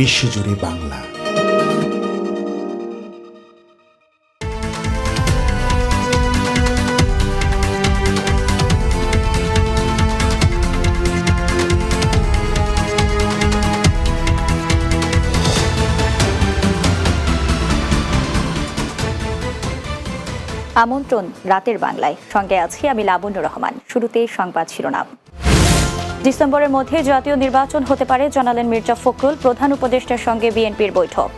বিশ্বজুড়ে বাংলা। আমন্ত্রণ রাতের বাংলায়। সঙ্গে আছি আমি লাবণ্য রহমান। শুরুতেই সংবাদ শিরোনাম। ডিসেম্বরের মধ্যে জাতীয় নির্বাচন হতে পারে, জানালেন মির্জা ফখরুল, প্রধান উপদেষ্টার সঙ্গে বিএনপির বৈঠক।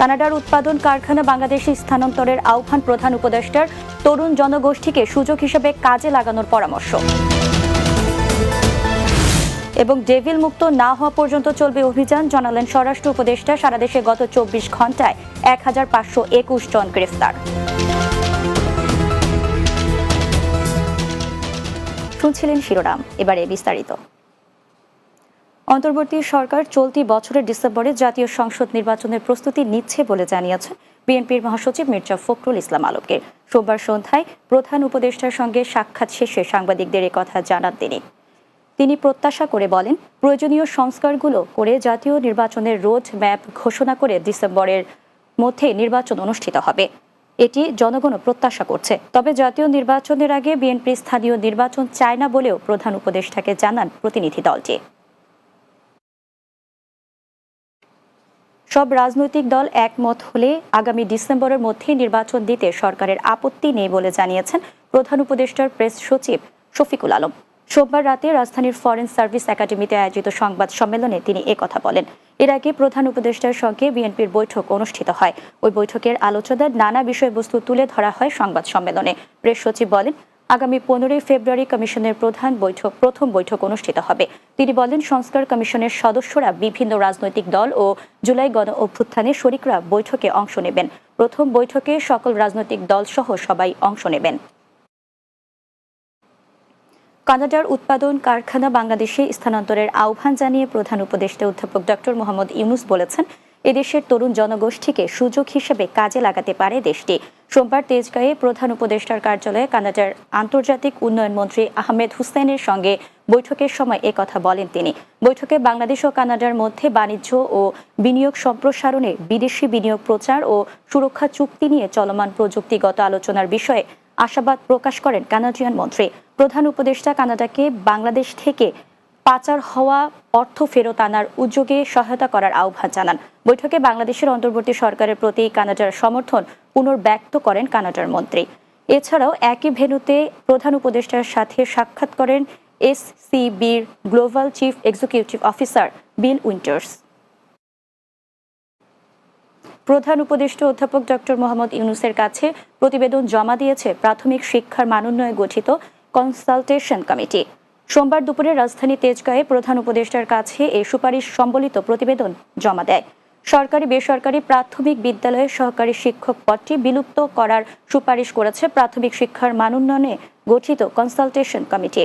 কানাডার উৎপাদন কারখানা বাংলাদেশে স্থানান্তরের আহ্বান প্রধান উপদেষ্টার, তরুণ জনগোষ্ঠীকে সুযোগ হিসেবে কাজে লাগানোর পরামর্শ। এবং ডেভিল মুক্ত না হওয়া পর্যন্ত চলবে অভিযান, জানালেন স্বরাষ্ট্র উপদেষ্টা, সারা দেশে গত চব্বিশ ঘন্টায় এক হাজার পাঁচশো একুশ জন গ্রেফতার। শুনছিলেন শিরোনাম। এবারে বিস্তারিত। অন্তর্বর্তী সরকার চলতি বছরের ডিসেম্বরে জাতীয় সংসদ নির্বাচনের প্রস্তুতি নিচ্ছে বলে জানিয়েছেন বিএনপির মহাসচিব মির্জা ফখরুল ইসলাম আলমগীর। সোমবার সন্ধ্যায় প্রধান উপদেষ্টার সঙ্গে সাক্ষাৎ শেষে সাংবাদিকদের কথা জানান তিনি। তিনি প্রত্যাশা করে বলেন, প্রয়োজনীয় সংস্কারগুলো করে জাতীয় নির্বাচনের রোড ম্যাপ ঘোষণা করে ডিসেম্বরের মধ্যে নির্বাচন অনুষ্ঠিত হবে। এটি জনগণও প্রত্যাশা করছে। তবে জাতীয় নির্বাচনের আগে বিএনপি স্থানীয় নির্বাচন চায় না বলেও প্রধান উপদেষ্টাকে জানান প্রতিনিধি দলটি। সব রাজনৈতিক দল একমত হলে আগামী ডিসেম্বরের মধ্যে নির্বাচন দিতে সরকারের আপত্তি নেই বলে জানিয়েছেন প্রধান উপদেষ্টার প্রেস সচিব শফিকুল আলম। সোমবার রাতে রাজধানীর ফরেন সার্ভিস একাডেমিতে আয়োজিত সংবাদ সম্মেলনে তিনি কথা বলেন। এর আগে প্রধান উপদেষ্টার সঙ্গে বিএনপির বৈঠক অনুষ্ঠিত হয়। ওই বৈঠকের আলোচনার নানা বিষয়বস্তু তুলে ধরা হয় সংবাদ সম্মেলনে। প্রেস সচিব বলেন, আগামী পনেরোই ফেব্রুয়ারি কমিশনের প্রধান বৈঠক, প্রথম বৈঠক অনুষ্ঠিত হবে। তিনি বলেন, সংস্কার কমিশনের সদস্যরা বিভিন্ন রাজনৈতিক দল ও জুলাই গণ অভ্যুত্থানে শরিকরা বৈঠকে অংশ নেবেন। প্রথম বৈঠকে সকল রাজনৈতিক দল সহ সবাই অংশ নেবেন। কানাডার উৎপাদন কারখানা বাংলাদেশে স্থানান্তরের আহ্বান জানিয়ে প্রধান উপদেষ্টা অধ্যাপক ডক্টর মোহাম্মদ ইউনুস বলেছেন, এদেশের তরুণ জনগোষ্ঠীকে সুযোগ হিসেবে কাজে লাগাতে পারে দেশটি। সোমবার তেজগাঁয়ে প্রধান উপদেষ্টার কার্যালয়ে কানাডার আন্তর্জাতিক উন্নয়ন মন্ত্রী আহমেদ হুসেনের সঙ্গে বৈঠকের সময় এ কথা বলেন তিনি। বৈঠকে বাংলাদেশ ও কানাডার মধ্যে বাণিজ্য ও বিনিয়োগ সম্প্রসারণে বিদেশি বিনিয়োগ প্রচার ও সুরক্ষা চুক্তি নিয়ে চলমান প্রযুক্তিগত আলোচনার বিষয়ে আশাবাদ প্রকাশ করেন কানাডিয়ান মন্ত্রী। প্রধান উপদেষ্টা কানাডাকে বাংলাদেশ থেকে পাচার হওয়া অর্থ ফেরত আনার উদ্যোগে সহায়তা করার আহ্বান জানান। বৈঠকে বাংলাদেশের অন্তর্বর্তী সরকারের প্রতি কানাডার সমর্থন পুনর্ব্যক্ত করেন কানাডার মন্ত্রী। এছাড়াও একই ভেন্যুতে প্রধান উপদেষ্টার সাথে সাক্ষাৎ করেন এসসিবির global chief executive officer Bill Winters. প্রধান উপদেষ্টা অধ্যাপক ডক্টর মোহাম্মদ ইউনুসের কাছে প্রতিবেদন জমা দিয়েছে প্রাথমিক শিক্ষার মানোন্নয়ে গঠিত কনসালটেশন কমিটি। সোমবার দুপুরে রাজধানী তেজগাঁয়ে প্রধান উপদেষ্টার কাছে এই সুপারিশ সম্বলিত প্রতিবেদন জমা দেয়। সরকারি বেসরকারি প্রাথমিক বিদ্যালয়ে সহকারী শিক্ষক পদটি বিলুপ্ত করার সুপারিশ করেছে প্রাথমিক শিক্ষার মানোন্নয়নে গঠিত কনসালটেশন কমিটি।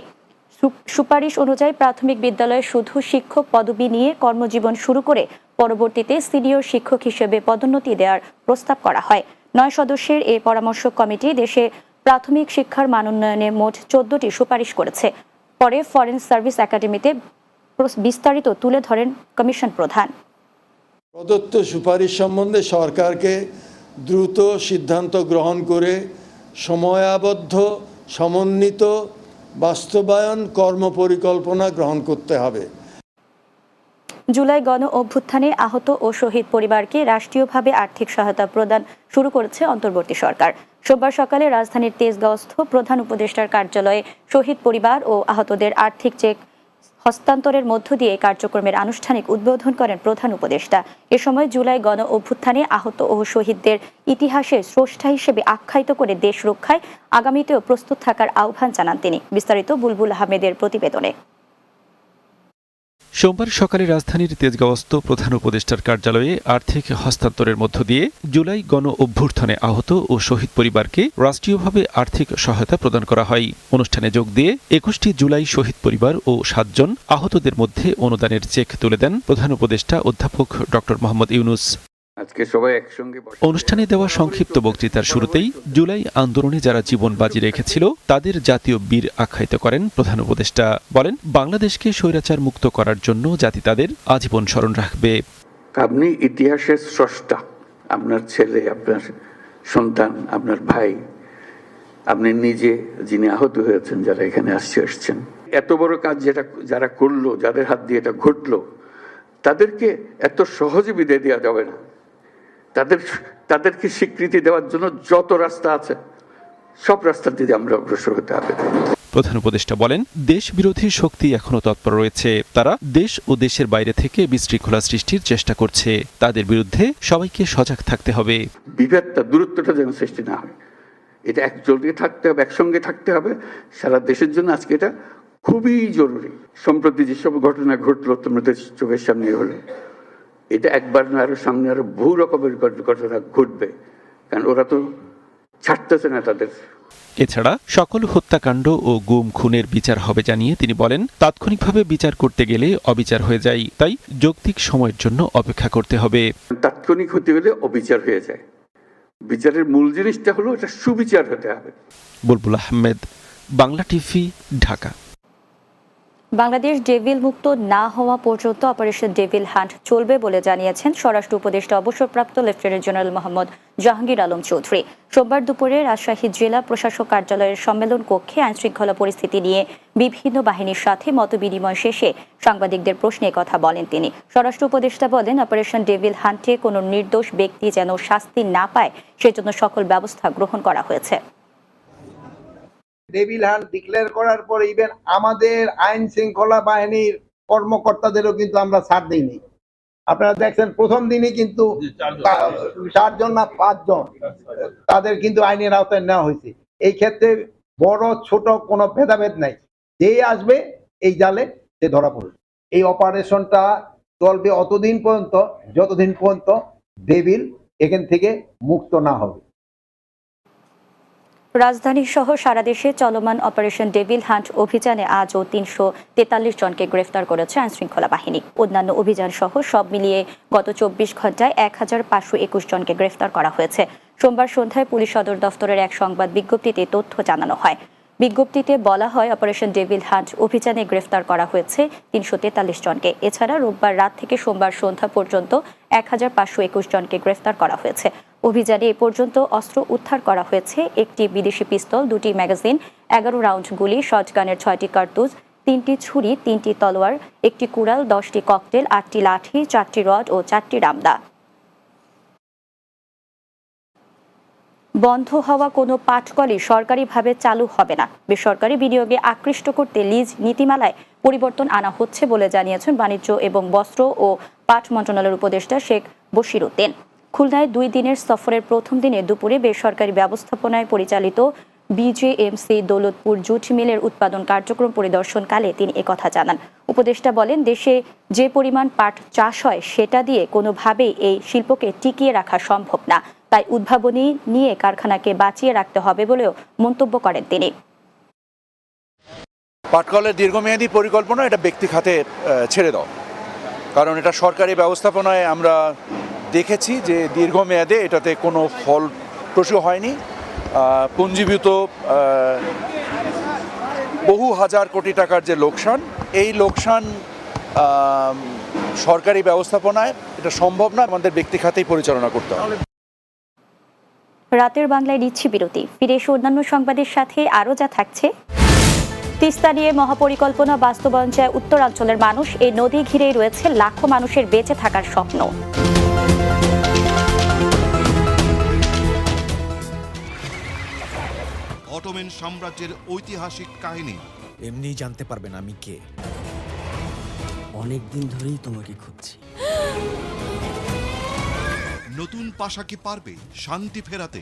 সুপারিশ অনুযায়ী প্রাথমিক বিদ্যালয়ে শুধু শিক্ষক পদবি নিয়ে কর্মজীবন শুরু করে পরবর্তীতে সিনিয়র শিক্ষক হিসেবে পদোন্নতি দেওয়ার প্রস্তাব করা হয়। নয় সদস্যের এই পরামর্শ কমিটি দেশে প্রাথমিক শিক্ষার মানোন্নয়নে মোট চোদ্দটি সুপারিশ করেছে। পরে ফরেন সার্ভিস একাডেমিতে বিস্তারিত তুলে ধরেন কমিশন প্রধান। প্রদত্ত সুপারিশ সম্বন্ধে সরকারকে দ্রুত সিদ্ধান্ত গ্রহণ করে সময়াবদ্ধ, সমন্বিত, বাস্তবায়ন কর্মপরিকল্পনা গ্রহণ করতে হবে। জুলাই গণ অভ্যুত্থানে আহত ও শহীদ পরিবারকে রাষ্ট্রীয়ভাবে আর্থিক সহায়তা প্রদান শুরু করেছে অন্তর্বর্তী সরকার। সোমবার সকালে রাজধানীর তেজগাঁওস্থ প্রধান উপদেষ্টার কার্যালয়ে শহীদ পরিবার ও আহতদের আর্থিক চেক হস্তান্তরের মধ্য দিয়ে কার্যক্রমের আনুষ্ঠানিক উদ্বোধন করেন প্রধান উপদেষ্টা। এ সময় জুলাই গণ অভ্যুত্থানে আহত ও শহীদদের ইতিহাসের স্রষ্টা হিসেবে আখ্যায়িত করে দেশ রক্ষায় আগামীতেও প্রস্তুত থাকার আহ্বান জানান তিনি। বিস্তারিত বুলবুল আহমেদের প্রতিবেদনে। সোমবার সকালে রাজধানীর তেজগাঁওস্থ প্রধান উপদেষ্টার কার্যালয়ে আর্থিক হস্তান্তরের মধ্য দিয়ে জুলাই গণ অভ্যুত্থানে আহত ও শহীদ পরিবারকে রাষ্ট্রীয়ভাবে আর্থিক সহায়তা প্রদান করা হয়। অনুষ্ঠানে যোগ দিয়ে একুশটি জুলাই শহীদ পরিবার ও সাতজন আহতদের মধ্যে অনুদানের চেক তুলে দেন প্রধান উপদেষ্টা অধ্যাপক ড মোহাম্মদ ইউনুস। আজকে সবাই একসঙ্গে অনুষ্ঠানে দেওয়া সংক্ষিপ্ত বক্তৃতার শুরুতেই জুলাই আন্দোলনে যারা জীবন বাজি রেখেছিল তাদের জাতীয় বীর আখ্যায়িত করেন প্রধান উপদেষ্টা। বলেন বাংলাদেশকে স্বৈরাচার মুক্ত করার জন্য জাতি তাদের আজীবন স্মরণ রাখবে। আপনি ইতিহাসের স্রষ্টা আপনার ছেলে আপনার সন্তান আপনার ভাই আপনি নিজে যিনি আহত হয়েছেন যারা এখানে আসছে এসছেন। এত বড় কাজ যেটা যারা করল যাদের হাত দিয়ে এটা ঘটলো তাদেরকে এত সহজে বিদায় দেওয়া যাবে না। তাদের তাদেরকে স্বীকৃতি দেওয়ার জন্য যত রাস্তা আছে সব রাস্তা দিয়ে আমরা অগ্রসর হতে হবে। প্রধান উপদেষ্টা বলেন দেশ বিরোধী শক্তি এখনও তৎপর রয়েছে। তারা দেশ ও দেশের বাইরে থেকে বিশৃঙ্খলা সৃষ্টির চেষ্টা করছে। তাদের বিরুদ্ধে সবাইকে সজাগ থাকতে হবে। বিভেদটা দূরত্বটা যেন সৃষ্টি না হয়। এটা একজোটে থাকতে হবে একসঙ্গে থাকতে হবে। সারা দেশের জন্য আজকে এটা খুবই জরুরি। সম্প্রতি যেসব ঘটনা ঘটলো তোমাদের চোখের সামনে হলো। এটা একবার না আরও সামনে আরও বহু রকমের ঘটনা ঘটবে। কারণ ওরা তো ছাড়তেছে না তাদের। এছাড়া সকল হত্যাকাণ্ড ও গুম খুনের বিচার হবে জানিয়ে তিনি বলেন তাৎক্ষণিকভাবে বিচার করতে গেলে অবিচার হয়ে যায় তাই যৌক্তিক সময়ের জন্য অপেক্ষা করতে হবে। তাৎক্ষণিক হতে গেলে অবিচার হয়ে যায়। বিচারের মূল জিনিসটা হলো এটা সুবিচার হতে হবে। বুলবুল আহমেদ বাংলা টিভি ঢাকা। বাংলাদেশ ডেভিল মুক্ত না হওয়া পর্যন্ত অপারেশন ডেভিল হান্ট চলবে বলে জানিয়েছেন স্বরাষ্ট্র উপদেষ্টা অবসরপ্রাপ্ত লেফটেন্যান্ট জেনারেল মোহাম্মদ জাহাঙ্গীর আলম চৌধুরী। সোমবার দুপুরে রাজশাহী জেলা প্রশাসক কার্যালয়ের সম্মেলন কক্ষে আইনশৃঙ্খলা পরিস্থিতি নিয়ে বিভিন্ন বাহিনীর সাথে মতবিনিময় শেষে সাংবাদিকদের প্রশ্নে কথা বলেন তিনি। স্বরাষ্ট্র উপদেষ্টা বলেন, অপারেশন ডেভিল হান্টে কোনো নির্দোষ ব্যক্তি যেন শাস্তি না পায়, সেজন্য সকল ব্যবস্থা গ্রহণ করা হয়েছে। ডেভিল হান্ট ডিক্লেয়ার করার পর ইভেন আমাদের আইন শৃঙ্খলা বাহিনীর কর্মকর্তাদেরও কিন্তু আমরা ছাড় দিইনি। আপনারা দেখছেন প্রথম দিনই কিন্তু চারজন। না পাঁচজন তাদের কিন্তু আইনের আওতায় নেওয়া হয়েছে। এই ক্ষেত্রে বড় ছোট কোনো ভেদাভেদ নাই। যেই আসবে এই জালে সে ধরা পড়বে। এই অপারেশনটা চলবে অতদিন পর্যন্ত যতদিন পর্যন্ত ডেভিল এখান থেকে মুক্ত না হবে। রাজধানী সহ সারা দেশে চলমান অপারেশন ডেভিল হান্ট অভিযানে আজও তিনশো তেতাল্লিশ জনকে গ্রেফতার করেছে আইনশৃঙ্খলা বাহিনী। অন্যান্য অভিযান সহ সব মিলিয়ে গত চব্বিশ ঘন্টায় এক হাজার পাঁচশো একুশ জনকে গ্রেফতার করা হয়েছে। সোমবার সন্ধ্যায় পুলিশ সদর দফতরের এক সংবাদ বিজ্ঞপ্তিতে তথ্য জানানো হয়। বিজ্ঞপ্তিতে বলা হয়, অপারেশন ডেভিল হান্ট অভিযানে গ্রেফতার করা হয়েছে তিনশো তেতাল্লিশ জনকে। এছাড়া রোববার রাত থেকে সোমবার সন্ধ্যা পর্যন্ত এক হাজার পাঁচশো একুশ জনকে গ্রেফতার করা হয়েছে। অভিযানে এ পর্যন্ত অস্ত্র উদ্ধার করা হয়েছে। একটি বিদেশি পিস্তল, দুটি ম্যাগাজিন, এগারো রাউন্ড গুলি, শটগানের ছয়টি কার্তুজ, তিনটি ছুরি, তিনটি তলোয়ার, একটি কুড়াল, দশটি ককটেল, আটটি লাঠি, চারটি রড ও চারটি রামদা। বন্ধ হওয়া কোনো পাটকলই সরকারিভাবে চালু হবে না। বেসরকারি বিনিয়োগে আকৃষ্ট করতে লিজ নীতিমালায় পরিবর্তন আনা হচ্ছে বলে জানিয়েছেন বাণিজ্য এবং বস্ত্র ও পাট মন্ত্রণালয়ের উপদেষ্টা শেখ বশির উদ্দিন। খুলনায় দুই দিনের সফরের প্রথম দিনে দুপুরে বেসরকারি ব্যবস্থাপনায় পরিচালিত বিজেএমসি দৌলতপুর জুট মিলের উৎপাদন কার্যক্রম পরিদর্শনকালে তিনি একথা জানান। উপদেষ্টা বলেন, দেশে যে পরিমাণ পাট চাষ হয় সেটা দিয়ে কোনোভাবেই এই শিল্পকে টিকিয়ে রাখা সম্ভব না। তাই উদ্ভাবনী নিয়ে কারখানাকে বাঁচিয়ে রাখতে হবে বলেও মন্তব্য করেন তিনি। পাটকলের দীর্ঘমেয়াদী পরিকল্পনা এটা ব্যক্তি খাতে ছেড়ে দাও। কারণ এটা সরকারি ব্যবস্থাপনায় আমরা দেখেছি যে দীর্ঘমেয়াদে এটাতে কোনো ফল প্রসূ হয়নি। পুঞ্জীভূত বহু হাজার কোটি টাকার যে লোকসান, এই লোকসান সরকারি ব্যবস্থাপনায় এটা সম্ভব না, আমাদের ব্যক্তি খাতেই পরিচালনা করতে হবে। রাতের বাংলায় নিচ্ছি বিরতি। ফিরে এসে অন্যান্য সংবাদের সাথে, আরও যা থাকছে তিস্তা নিয়ে মহাপরিকল্পনা বাস্তবায়ন চায় উত্তরাঞ্চলের মানুষ। এই নদী ঘিরেই রয়েছে লাখো মানুষের বেঁচে থাকার স্বপ্ন। অটোমেন সাম্রাজ্যের ঐতিহাসিক কাহিনী। এমনি জানতে পারবেন আমি কে। অনেক দিন ধরেই তোমাকে খুঁজছি। নতুন পাশা কি পারবে? শান্তি ফেরাতে।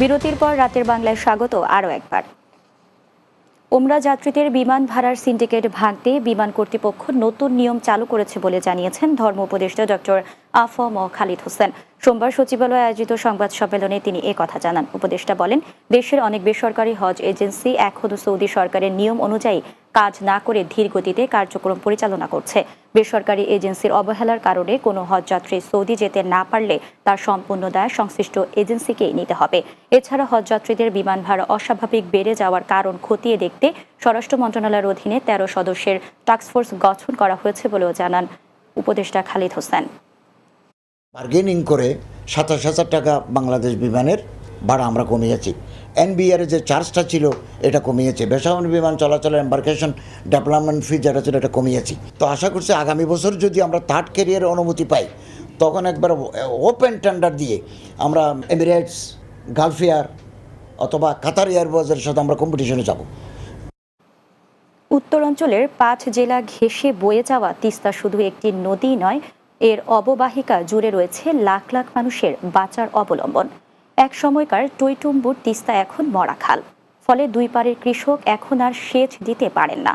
বিরতির পর রাতের বাংলায় স্বাগত আরও একবার। ওমরা যাত্রীদের বিমান ভাড়ার সিন্ডিকেট ভাঙতে বিমান কর্তৃপক্ষ নতুন নিয়ম চালু করেছে বলে জানিয়েছেন ধর্ম উপদেষ্টা ডক্টর আফম খালিদ হোসেন। সোমবার সচিবালয়ে আয়োজিত সংবাদ সম্মেলনে তিনি এ কথা জানান। উপদেষ্টা বলেন, দেশের অনেক বেসরকারি হজ এজেন্সি এখনও সৌদি সরকারের নিয়ম অনুযায়ী কাজ না করে ধীর গতিতে কার্যক্রম পরিচালনা করছে। বেসরকারি এজেন্সির অবহেলার কারণে কোনো হজযাত্রী সৌদি যেতে না পারলে তার সম্পূর্ণ দায় সংশ্লিষ্ট এজেন্সিকেই নিতে হবে। এছাড়া হজযাত্রীদের বিমান ভাড়া অস্বাভাবিক বেড়ে যাওয়ার কারণ খতিয়ে দেখতে স্বরাষ্ট্র মন্ত্রণালয়ের অধীনে তেরো সদস্যের টাস্কফোর্স গঠন করা হয়েছে বলেও জানান উপদেষ্টা খালিদ হোসেন। বার্গেনিং করে সাতাশ হাজার টাকা বাংলাদেশ বিমানের ভাড়া আমরা কমিয়েছি। এনবিআর যে চার্জটা ছিল, এটা কমিয়েছে। বেসামরিক বিমান চলাচলের এম্বার্কেশন ডেভেলপমেন্ট ফি যেটা ছিল, এটা কমিয়েছি। তো আশা করছি আগামী বছর যদি আমরা থার্ড ক্যারিয়ারের অনুমতি পাই, তখন একবার ওপেন টেন্ডার দিয়ে আমরা এমিরেটস গালফ এয়ার অথবা কাতার এয়ারওয়েজের সাথে আমরা কম্পিটিশনে যাব। উত্তরাঞ্চলের পাঁচ জেলা ঘেঁষে বয়ে যাওয়া তিস্তা শুধু একটি নদী নয়, এর অববাহিকা জুড়ে রয়েছে লাখ লাখ মানুষের বাঁচার অবলম্বন। এক সময়কার টইটুম্বুর তিস্তা এখন মরা খাল। ফলে দুই পারের কৃষক এখন আর সেচ দিতে পারেন না।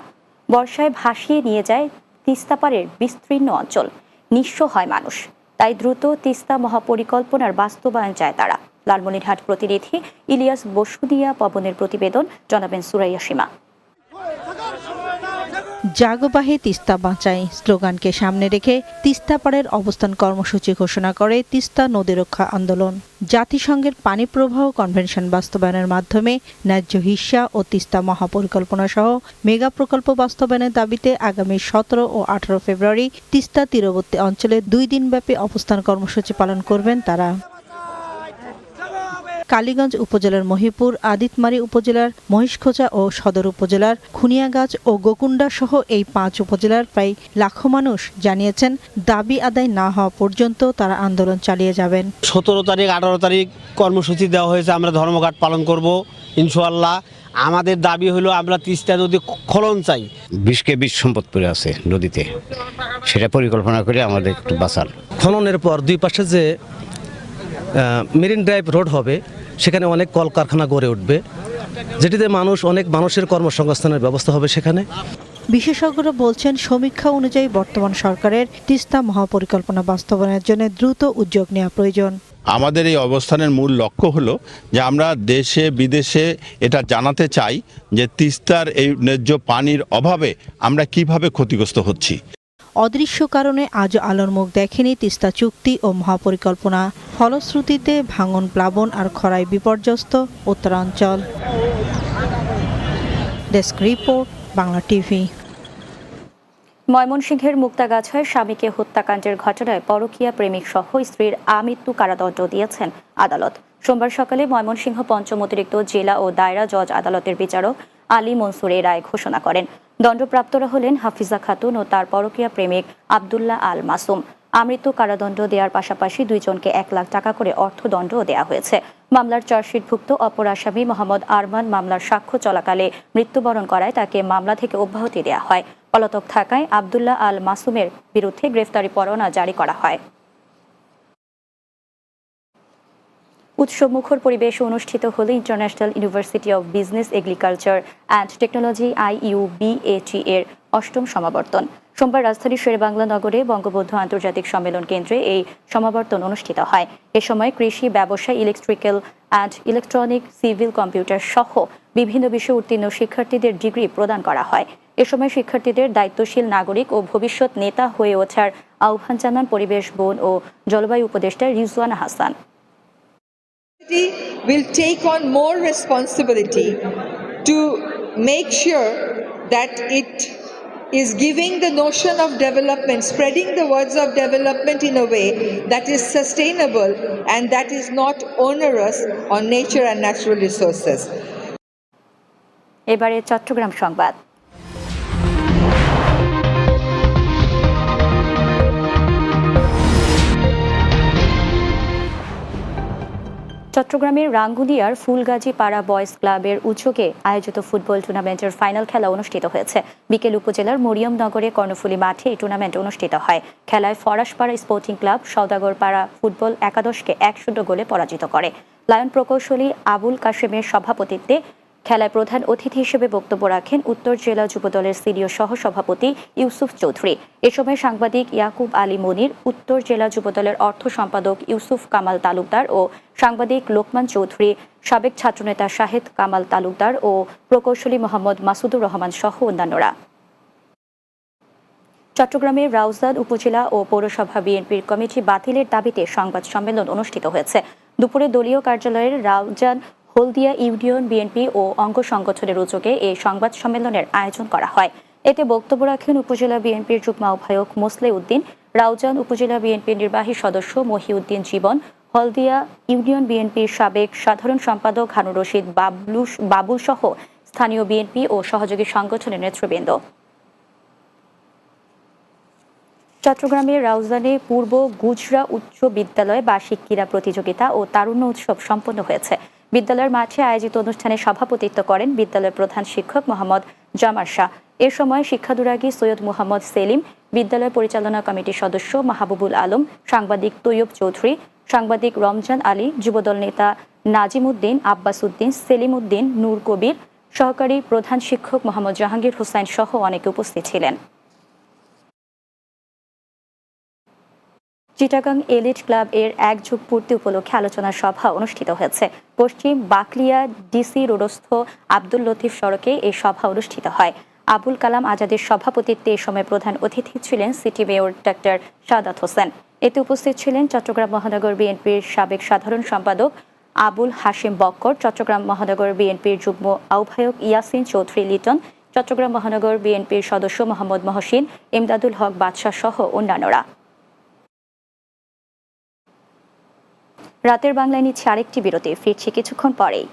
বর্ষায় ভাসিয়ে নিয়ে যায় তিস্তা পাড়ের বিস্তীর্ণ অঞ্চল। নিঃস্ব হয় মানুষ। তাই দ্রুত তিস্তা মহাপরিকল্পনার বাস্তবায়ন চায় তারা। লালমনিরহাট প্রতিনিধি ইলিয়াস বসুদিয়া পবনের প্রতিবেদন, জানাবেন সুরাইয়া সীমা। জাগবাহে তিস্তা বাঁচাই। স্লোগানকে সামনে রেখে তিস্তা পাড়ের অবস্থান কর্মসূচি ঘোষণা করে তিস্তা নদী রক্ষা আন্দোলন। জাতিসংঘের পানি প্রবাহ কনভেনশন বাস্তবায়নের মাধ্যমে ন্যায্য হিস্যা ও তিস্তা মহাপরিকল্পনা সহ মেগা প্রকল্প বাস্তবায়নের দাবিতে আগামী সতেরো ও আঠারো ফেব্রুয়ারি তিস্তা তীরবর্তী অঞ্চলে দুই দিনব্যাপী অবস্থান কর্মসূচি পালন করবেন তারা। কালীগঞ্জ উপজেলার মহিপুর আদিতমারি উপজেলার মহিষখোচা ও সদর উপজেলার খুনিয়াগাছ ও গোকুন্ডা সহ এই পাঁচ উপজেলার প্রায় লাখো মানুষ জানিয়েছেন দাবি আদায় না হওয়া পর্যন্ত তারা আন্দোলন চালিয়ে যাবেন। সতেরো তারিখ আঠারো তারিখ কর্মসূচি দেওয়া হয়েছে আমরা ধর্মঘাট পালন করব ইনশাল্লাহ আমাদের দাবি হলো আমরা তিস্তা নদী খনন চাই। বিষকে বিষ সম্পদ পড়ে আছে নদীতে। সেটা পরিকল্পনা করে আমাদের একটু বাঁচান। খননের পর দুই পাশে যে মেরিন ড্রাইভ রোড হবে সেখানে অনেক কলকারখানা গড়ে উঠবে যেটিতে মানুষ অনেক মানুষের কর্মসংস্থানের ব্যবস্থা হবে সেখানে। বিশেষজ্ঞরা বলছেন সমীক্ষা অনুযায়ী বর্তমান সরকারের তিস্তা মহাপরিকল্পনা বাস্তবায়নের জন্য দ্রুত উদ্যোগ নেওয়া প্রয়োজন। আমাদের এই অবস্থানের মূল লক্ষ্য হলো যে আমরা দেশে বিদেশে এটা জানাতে চাই যে তিস্তার এই ন্যায্য পানির অভাবে আমরা কীভাবে ক্ষতিগ্রস্ত হচ্ছি। অদৃশ্য কারণে আজও আলোর মুখ দেখেনি তিস্তা চুক্তি ও মহাপরিকল্পনা। ফলশ্রুতিতে ভাঙন, প্লাবন আর খরায় বিপর্যস্ত উত্তরাঞ্চল। ডেস্ক রিপোর্ট বাংলা টিভি ময়মনসিংহের মুক্তাগাছায় স্বামীকে হত্যাকাণ্ডের ঘটনায় পরকীয়া প্রেমিক সহ স্ত্রীর আমৃত্যু কারাদণ্ড দিয়েছেন আদালত। সোমবার সকালে ময়মনসিংহ পঞ্চম অতিরিক্ত জেলা ও দায়রা জজ আদালতের বিচারক আলী মনসুর এই রায় ঘোষণা করেন। দণ্ডপ্রাপ্তরা হলেন হাফিজা খাতুন ও তার পরকীয়া প্রেমিক আবদুল্লাহ আল মাসুম। আমৃত্যু কারাদণ্ড দেওয়ার পাশাপাশি দুইজনকে এক লাখ টাকা করে অর্থদণ্ডও দেওয়া হয়েছে। মামলার চার্জশিটভুক্ত অপর আসামি মোহাম্মদ আরমান মামলার সাক্ষ্য চলাকালে মৃত্যুবরণ করায় তাকে মামলা থেকে অব্যাহতি দেওয়া হয়। পলাতক থাকায় আবদুল্লাহ আল মাসুমের বিরুদ্ধে গ্রেফতারি পরোয়ানা জারি করা হয়। উৎসবমুখর পরিবেশে অনুষ্ঠিত হল international university of business agriculture and technology IU BAT এর অষ্টম সমাবর্তন। সোমবার রাজধানীর শেরেবাংলা নগরে বঙ্গবন্ধু আন্তর্জাতিক সম্মেলন কেন্দ্রে এই সমাবর্তন অনুষ্ঠিত হয়। এ সময় কৃষি ব্যবসা electrical and electronic civil computer সহ বিভিন্ন বিষয়ে উত্তীর্ণ শিক্ষার্থীদের ডিগ্রি প্রদান করা হয়। এ সময় শিক্ষার্থীদের দায়িত্বশীল নাগরিক ও ভবিষ্যৎ নেতা হয়ে ওঠার আহ্বান জানান পরিবেশ, বন ও জলবায়ু উপদেষ্টা Rizwana Hasan. will take on more responsibility to make sure that it is giving the notion of development, spreading the words of development in a way that is sustainable and that is not onerous on nature and natural resources. এবারে চট্টগ্রাম সংবাদ চট্টগ্রামের রাঙ্গুনিয়ার ফুলগাজী পাড়া boys ক্লাবের উদ্যোগে আয়োজিত football টুর্নামেন্টের final খেলা অনুষ্ঠিত হয়েছে। বিকেল উপজেলার মরিয়মনগরে কর্ণফুলী মাঠে এই টুর্নামেন্ট অনুষ্ঠিত হয়। খেলায় Faraspara sporting club Saudagarpara football একাদশকে এক শূন্য গোলে পরাজিত করে। লায়ন প্রকৌশলী আবুল কাশেমের সভাপতিত্বে খেলায় প্রধান অতিথি হিসেবে বক্তব্য রাখেন উত্তর জেলা যুবদলের সিনিয়র সহসভাপতি ইউসুফ চৌধুরী। এ সময় সাংবাদিক ইয়াকুব আলী মনির, উত্তর জেলা যুবদলের অর্থ সম্পাদক ইউসুফ কামাল তালুকদার ও সাংবাদিক লোকমান চৌধুরী, সাবেক ছাত্রনেতা শাহেদ কামাল তালুকদার ও প্রকৌশলী মোহাম্মদ মাসুদুর রহমান সহ অন্যান্যরা। চট্টগ্রামের রাউজান উপজেলা ও পৌরসভা বিএনপির কমিটি বাতিলের দাবিতে সংবাদ সম্মেলন অনুষ্ঠিত হয়েছে। দুপুরে দলীয় কার্যালয়ের রাউজান হলদিয়া ইউনিয়ন বিএনপি ও অঙ্গ সংগঠনের উদ্যোগে এই সংবাদ সম্মেলনের আয়োজন করা হয়। এতে বক্তব্য রাখেন উপজেলা বিএনপির যুগ্ম আহ্বায়ক মোসলে উদ্দিন, রাউজান উপজেলা বিএনপির নির্বাহী সদস্য মহিউদ্দিন জীবন, হলদিয়া ইউনিয়ন বিএনপির সাবেক সাধারণ সম্পাদক হানুর রশিদ বাবলু, বাবুল সহ স্থানীয় বিএনপি ও সহযোগী সংগঠনের নেতৃবৃন্দ। চট্টগ্রামের রাউজানে পূর্ব গুজরা উচ্চ বিদ্যালয়ে বার্ষিক ক্রীড়া প্রতিযোগিতা ও তারুণ্য উৎসব সম্পন্ন হয়েছে। বিদ্যালয়ের মাঠে আয়োজিত অনুষ্ঠানে সভাপতিত্ব করেন বিদ্যালয়ের প্রধান শিক্ষক মোহাম্মদ জামার শাহ। এ সময় শিক্ষানুরাগী সৈয়দ মোহাম্মদ সেলিম, বিদ্যালয় পরিচালনা কমিটির সদস্য মাহবুবুল আলম, সাংবাদিক তৈয়ব চৌধুরী, সাংবাদিক রমজান আলী, যুবদল নেতা নাজিম উদ্দিন আব্বাস উদ্দিন, সেলিম উদ্দিন, নূর কবির, সহকারী প্রধান শিক্ষক মোহাম্মদ জাহাঙ্গীর হোসাইন সহ অনেকে উপস্থিত ছিলেন। চিটাগাং এলিট ক্লাব এর এক যুগ পূর্তি উপলক্ষে আলোচনা সভা অনুষ্ঠিত হয়েছে। পশ্চিম বাকলিয়া ডিসি রোডস্থ আব্দুল লতিফ সড়কে এই সভা অনুষ্ঠিত হয়। আবুল কালাম আজাদের সভাপতিত্বে এ সময় প্রধান অতিথি ছিলেন সিটি মেয়র ডাক্তার সাদাত হোসেন। এতে উপস্থিত ছিলেন চট্টগ্রাম মহানগর বিএনপির সাবেক সাধারণ সম্পাদক আবুল হাশিম বক্কর, চট্টগ্রাম মহানগর বিএনপির যুগ্ম আহ্বায়ক ইয়াসিন চৌধুরী লিটন, চট্টগ্রাম মহানগর বিএনপির সদস্য মোহাম্মদ মহসিন, ইমদাদুল হক বাদশাহ সহ অন্যান্যরা। রাতের বাংলায় নিচ্ছে আরেকটি বিরতি ফিরছে কিছুক্ষণ পরেই।